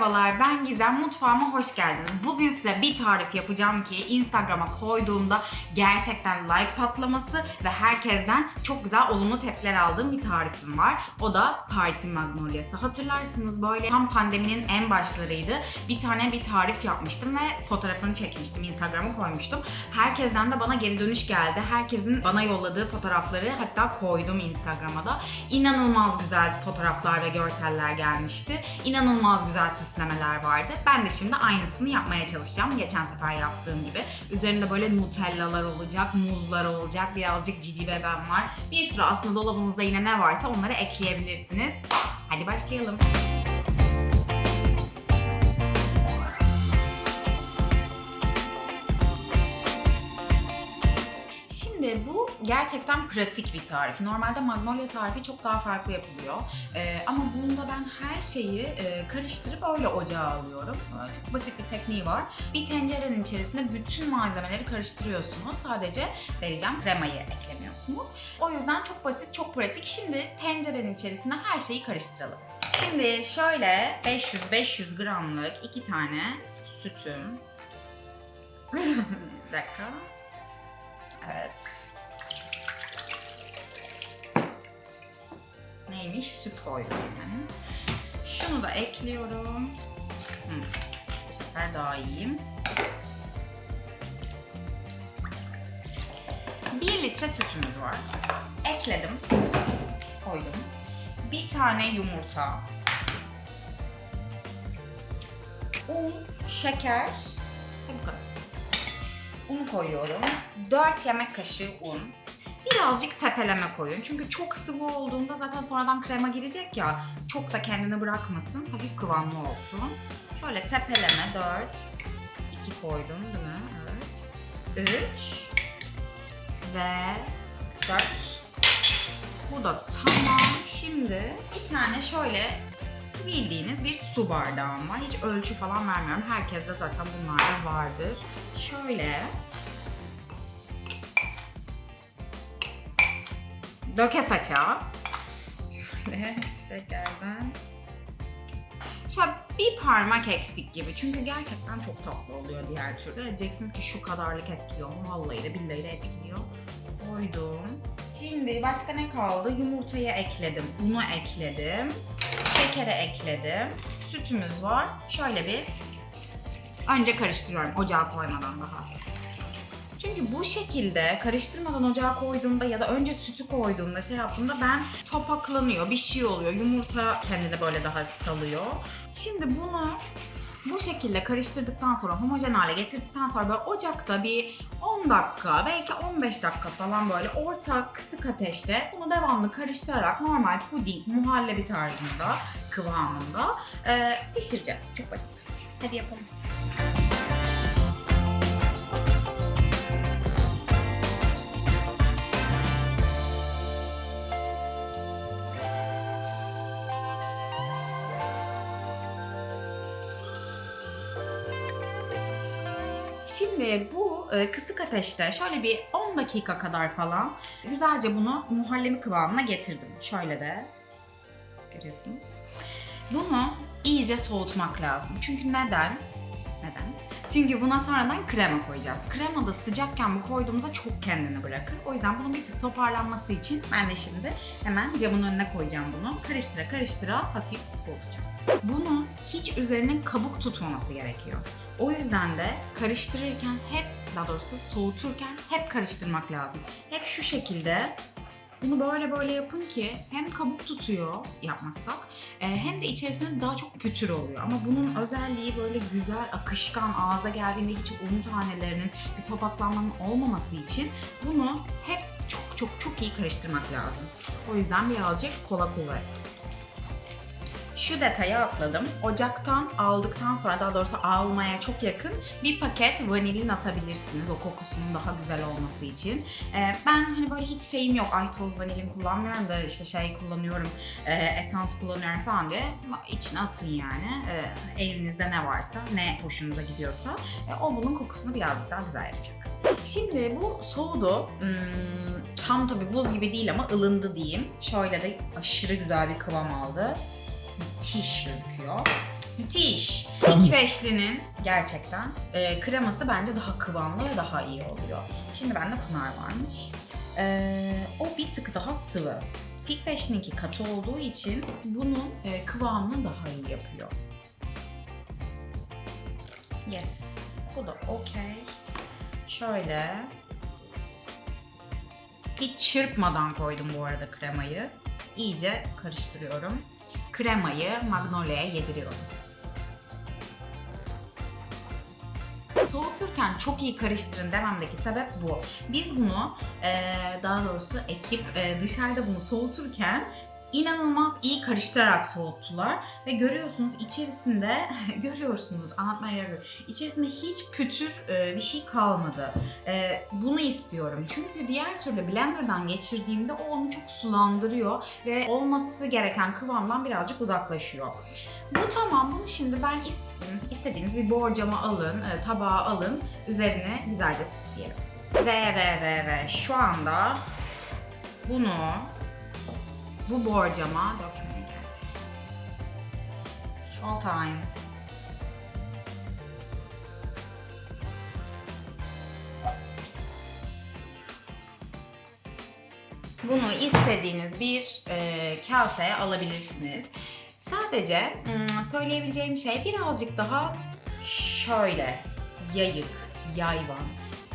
Merhabalar. Ben Gizem. Mutfağıma hoş geldiniz. Bugün size bir tarif yapacağım ki Instagram'a koyduğumda gerçekten like patlaması ve herkesten çok güzel olumlu tepkiler aldığım bir tarifim var. O da Party Magnolia'sı. Hatırlarsınız böyle tam pandeminin en başlarıydı. Bir tane bir tarif yapmıştım ve fotoğrafını çekmiştim. Instagram'a koymuştum. Herkesten de bana geri dönüş geldi. Herkesin bana yolladığı fotoğrafları hatta koydum Instagram'a da. İnanılmaz güzel fotoğraflar ve görseller gelmişti. İnanılmaz güzel süslemeler vardı. Ben de şimdi aynısını yapmaya çalışacağım. Geçen sefer yaptığım gibi. Üzerinde böyle nutellalar olacak, muzlar olacak, birazcık cici bebem var. Bir sürü aslında dolabınızda yine ne varsa onları ekleyebilirsiniz. Hadi başlayalım. Şimdi gerçekten pratik bir tarif. Normalde magnolia tarifi çok daha farklı yapılıyor. Ee, ama bunda ben her şeyi e, karıştırıp öyle ocağa alıyorum. Ee, çok basit bir tekniği var. Bir tencerenin içerisinde bütün malzemeleri karıştırıyorsunuz. Sadece vereceğim kremayı eklemiyorsunuz. O yüzden çok basit, çok pratik. Şimdi tencerenin içerisinde her şeyi karıştıralım. Şimdi şöyle 500-500 gramlık iki tane sütüm. bir dakika. Evet. Neymiş? Süt koydum yani. Şunu da ekliyorum. Hı. Bu sefer daha iyiyim. 1 litre sütümüz var. Ekledim. Koydum. Bir tane yumurta. Un, şeker. Bu kadar. Un koyuyorum. 4 yemek kaşığı un. Birazcık tepeleme koyun. Çünkü çok sıvı olduğunda zaten sonradan krema girecek ya. Çok da kendini bırakmasın. Hafif kıvamlı olsun. Şöyle tepeleme 4. 2 koydum değil mi? Evet. 3. Ve 4. Bu da tamam. Şimdi bir tane şöyle bildiğiniz bir su bardağım var. Hiç ölçü falan vermiyorum. Herkeste zaten bunlar da vardır. Şöyle döke saça. Şöyle şekerden. Şöyle bir parmak eksik gibi. Çünkü gerçekten çok tatlı oluyor diğer türlü. Diyeceksiniz ki şu kadarlık etkiliyor mu? Vallahi de billahi de etkiliyor. Koydum. Şimdi başka ne kaldı? Yumurtayı ekledim, unu ekledim, şekere ekledim, sütümüz var. Şöyle bir önce karıştırıyorum ocağa koymadan daha. Çünkü bu şekilde karıştırmadan ocağa koyduğumda ya da önce sütü koyduğumda şey yaptığımda ben topaklanıyor, bir şey oluyor. Yumurta kendini böyle daha salıyor. Şimdi bunu bu şekilde karıştırdıktan sonra homojen hale getirdikten sonra böyle ocakta bir 10 dakika belki 15 dakika falan böyle orta kısık ateşte bunu devamlı karıştırarak normal puding, muhallebi tarzında kıvamında e, pişireceğiz. Çok basit. Hadi yapalım. Şimdi bu e, kısık ateşte şöyle bir 10 dakika kadar falan güzelce bunu muhallebi kıvamına getirdim. Şöyle de görüyorsunuz. Bunu iyice soğutmak lazım. Çünkü neden? Neden? Çünkü buna sonradan krema koyacağız. Krema da sıcakken bu koyduğumuzda çok kendini bırakır. O yüzden bunun bir tık toparlanması için ben de şimdi hemen camın önüne koyacağım bunu. Karıştıra karıştıra hafif soğutacağım. Bunu hiç üzerinin kabuk tutmaması gerekiyor. O yüzden de karıştırırken hep, daha doğrusu soğuturken hep karıştırmak lazım. Hep şu şekilde bunu böyle böyle yapın ki hem kabuk tutuyor yapmazsak e, hem de içerisinde daha çok pütür oluyor. Ama bunun özelliği böyle güzel akışkan ağza geldiğinde hiç un tanelerinin bir topaklanmanın olmaması için bunu hep çok çok çok iyi karıştırmak lazım. O yüzden birazcık kola kuvvet. Şu detayı atladım. Ocaktan aldıktan sonra daha doğrusu almaya çok yakın bir paket vanilin atabilirsiniz o kokusunun daha güzel olması için. Ee, ben hani böyle hiç şeyim yok. Ay toz vanilin kullanmıyorum da işte şey kullanıyorum, e, esans kullanıyorum falan diye içine atın yani. Ee, elinizde ne varsa, ne hoşunuza gidiyorsa e, o bunun kokusunu birazcık daha güzel yapacak. Şimdi bu soğudu. Hmm, tam tabi buz gibi değil ama ılındı diyeyim. Şöyle de aşırı güzel bir kıvam aldı müthiş gözüküyor. Müthiş. İlk beşlinin gerçekten e, kreması bence daha kıvamlı ve daha iyi oluyor. Şimdi bende Pınar varmış. E, o bir tık daha sıvı. Fig beşlinki katı olduğu için bunun e, kıvamını daha iyi yapıyor. Yes. Bu da okey. Şöyle. Hiç çırpmadan koydum bu arada kremayı. İyice karıştırıyorum. Kremayı Magnolia'ya yediriyorum. Soğuturken çok iyi karıştırın dememdeki sebep bu. Biz bunu daha doğrusu ekip eee, dışarıda bunu soğuturken inanılmaz iyi karıştırarak soğuttular ve görüyorsunuz içerisinde görüyorsunuz anlatmaya yok. İçerisinde hiç pütür e, bir şey kalmadı. E, bunu istiyorum çünkü diğer türlü blenderdan geçirdiğimde o onu çok sulandırıyor ve olması gereken kıvamdan birazcık uzaklaşıyor. Bu tamam bunu şimdi ben is- istediğiniz bir borcama alın, e, tabağa alın, üzerine güzelce süsleyelim. Ve ve ve ve şu anda bunu bu borcama dökmeye geldi. Show time. Bunu istediğiniz bir e, kaseye alabilirsiniz. Sadece hmm, söyleyebileceğim şey birazcık daha şöyle yayık, yayvan,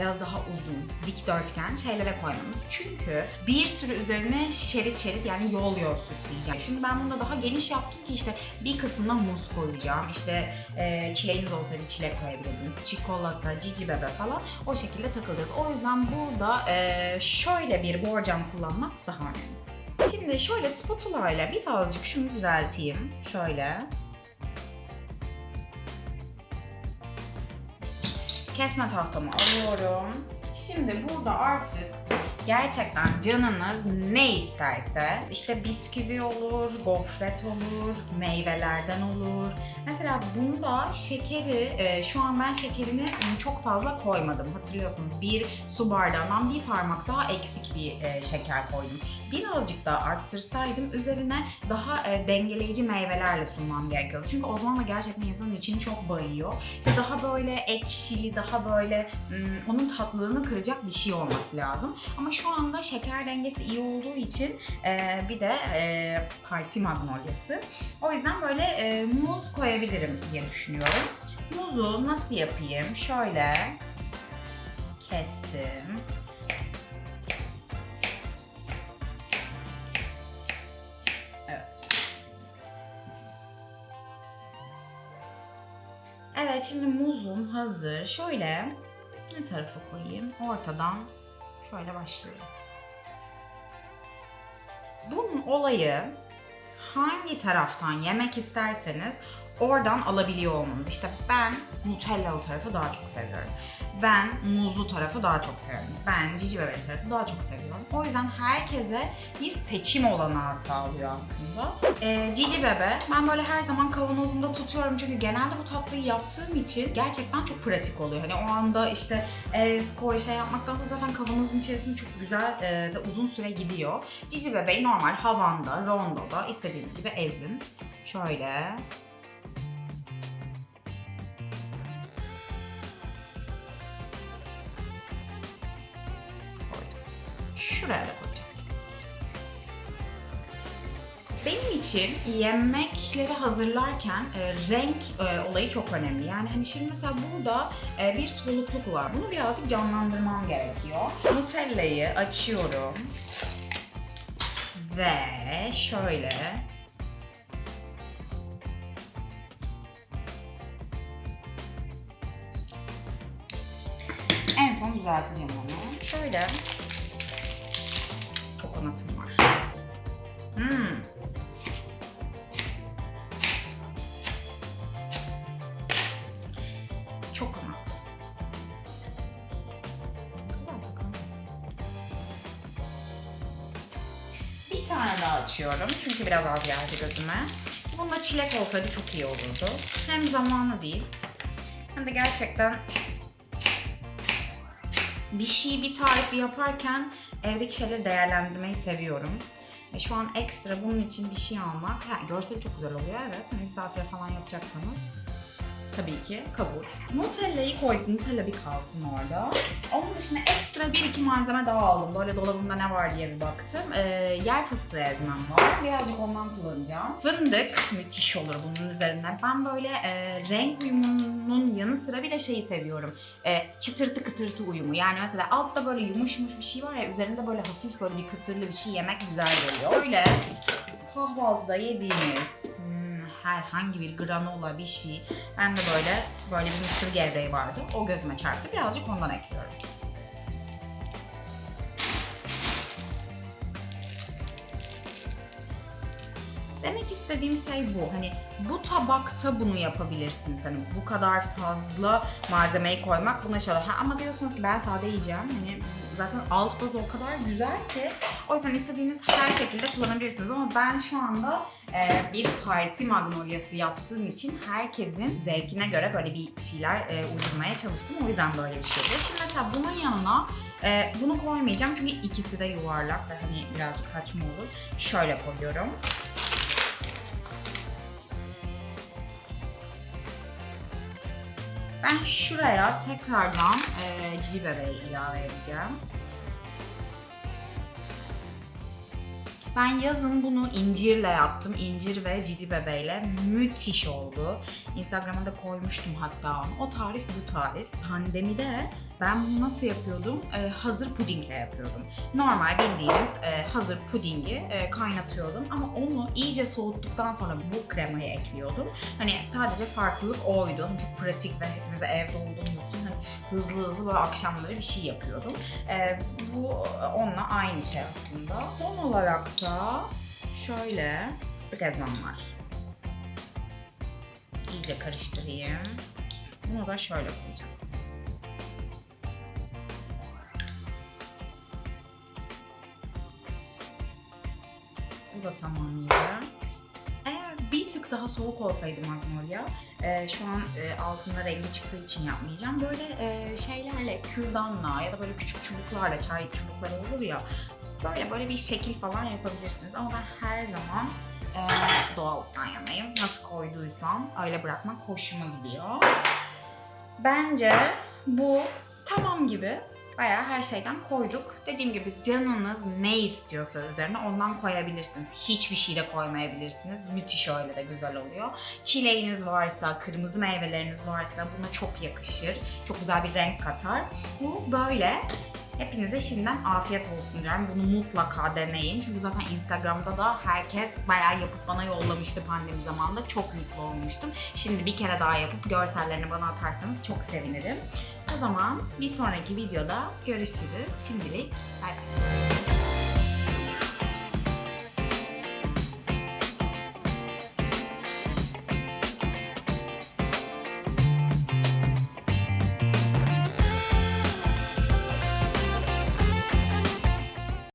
biraz daha uzun, dikdörtgen şeylere koymanız. Çünkü bir sürü üzerine şerit şerit yani yol yol süsleyeceğim. Şimdi ben bunu da daha geniş yaptım ki işte bir kısmına muz koyacağım. İşte e, çileğiniz olsaydı çilek koyabilirdiniz. Çikolata, cici bebe falan o şekilde takılacağız. O yüzden burada e, şöyle bir borcam kullanmak daha önemli. Şimdi şöyle spatula ile birazcık şunu düzelteyim. Şöyle. Kesme tahtamı alıyorum. Şimdi burada artık gerçekten canınız ne isterse işte bisküvi olur, gofret olur, meyvelerden olur. Mesela bunda şekeri, e, şu an ben şekerini e, çok fazla koymadım. Hatırlıyorsunuz bir su bardağından bir parmak daha eksik bir e, şeker koydum. Birazcık daha arttırsaydım üzerine daha e, dengeleyici meyvelerle sunmam gerekiyordu. Çünkü o zaman da gerçekten insanın içini çok bayıyor. İşte daha böyle ekşili, daha böyle hmm, onun tatlılığını kıracak bir şey olması lazım. Ama şu anda şeker dengesi iyi olduğu için e, bir de e, parti magnoliası. O yüzden böyle e, muz koyabilirim diye düşünüyorum. Muzu nasıl yapayım? Şöyle kestim. Evet. Evet şimdi muzum hazır. Şöyle ne tarafa koyayım? Ortadan şöyle başlıyorum. Bunun olayı hangi taraftan yemek isterseniz oradan alabiliyor olmanız. İşte ben Nutellalı tarafı daha çok seviyorum. Ben muzlu tarafı daha çok seviyorum. Ben cici bebek tarafı daha çok seviyorum. O yüzden herkese bir seçim olanağı sağlıyor aslında. Ee, cici bebe ben böyle her zaman kavanozumda tutuyorum çünkü genelde bu tatlıyı yaptığım için gerçekten çok pratik oluyor. Hani o anda işte ez, koy şey yapmaktansa zaten kavanozun içerisinde çok güzel e, ve uzun süre gidiyor. Cici bebeği normal havanda, rondoda istediğiniz gibi ezin. Şöyle Şuraya da koyacağım. Benim için yemekleri hazırlarken e, renk e, olayı çok önemli. Yani hani şimdi mesela burada e, bir solukluk var. Bunu birazcık canlandırmam gerekiyor. Nutella'yı açıyorum. Ve şöyle en son düzelteceğim onu. Şöyle kokonatım var. Hmm. Çok kanat. Bir tane daha açıyorum çünkü biraz az geldi gözüme. Bunda çilek olsaydı çok iyi olurdu. Hem zamanı değil hem de gerçekten bir şey bir tarifi yaparken evdeki şeyleri değerlendirmeyi seviyorum. Ve şu an ekstra bunun için bir şey almak, ha, görseli çok güzel oluyor evet. Hani misafire falan yapacaksanız tabii ki kabul. Nutella'yı koyduk. Nutella bir kalsın orada. Onun dışında ekstra bir iki malzeme daha aldım. Böyle dolabımda ne var diye bir baktım. Ee, yer fıstığı ezmem var. Birazcık ondan kullanacağım. Fındık müthiş olur bunun üzerine. Ben böyle e, renk uyumunun yanı sıra bir de şeyi seviyorum. E, çıtırtı kıtırtı uyumu. Yani mesela altta böyle yumuş yumuş bir şey var ya üzerinde böyle hafif böyle bir kıtırlı bir şey yemek güzel geliyor. Öyle kahvaltıda yediğimiz herhangi bir granola bir şey. Ben de böyle böyle bir mısır gevreği vardı. O gözüme çarptı. Birazcık ondan ekliyorum. İstediğim şey bu. Hani bu tabakta bunu yapabilirsiniz. Hani bu kadar fazla malzemeyi koymak buna olur. Ha, ama diyorsunuz ki ben sade yiyeceğim. Hani zaten alt baz o kadar güzel ki. O yüzden istediğiniz her şekilde kullanabilirsiniz. Ama ben şu anda e, bir parti magnoliası yaptığım için herkesin zevkine göre böyle bir şeyler e, uydurmaya çalıştım. O yüzden böyle bir şey oluyor. Şimdi mesela bunun yanına e, bunu koymayacağım çünkü ikisi de yuvarlak ve hani birazcık saçma olur. Şöyle koyuyorum. Ben şuraya tekrardan e, cici bebeği ilave edeceğim. Ben yazın bunu incirle yaptım. İncir ve cici bebeğiyle müthiş oldu. Instagram'a da koymuştum hatta. O tarif bu tarif. Pandemide ben bunu nasıl yapıyordum? Ee, hazır pudingle yapıyordum. Normal bildiğiniz e, hazır pudingi e, kaynatıyordum ama onu iyice soğuttuktan sonra bu kremayı ekliyordum. Hani sadece farklılık oydu. Çok pratik ve hepimiz evde olduğumuz için hani hızlı hızlı böyle akşamları bir şey yapıyordum. Ee, bu onunla aynı şey aslında. Son olarak da şöyle fıstık ezmem var. İyice karıştırayım. Bunu da şöyle koyacağım. Da tamamıydı. Eğer bir tık daha soğuk olsaydı Magnolia, e, şu an e, altında rengi çıktığı için yapmayacağım. Böyle e, şeylerle, kürdanla ya da böyle küçük çubuklarla, çay çubukları olur ya, böyle böyle bir şekil falan yapabilirsiniz. Ama ben her zaman e, doğallıktan yanayım. Nasıl koyduysam öyle bırakmak hoşuma gidiyor. Bence bu tamam gibi. Bayağı her şeyden koyduk. Dediğim gibi canınız ne istiyorsa üzerine ondan koyabilirsiniz. Hiçbir şey de koymayabilirsiniz. Müthiş öyle de güzel oluyor. Çileğiniz varsa, kırmızı meyveleriniz varsa buna çok yakışır. Çok güzel bir renk katar. Bu böyle. Hepinize şimdiden afiyet olsun diyorum. Bunu mutlaka deneyin. Çünkü zaten Instagram'da da herkes bayağı yapıp bana yollamıştı pandemi zamanında. Çok mutlu olmuştum. Şimdi bir kere daha yapıp görsellerini bana atarsanız çok sevinirim. O zaman bir sonraki videoda görüşürüz. Şimdilik bay bay.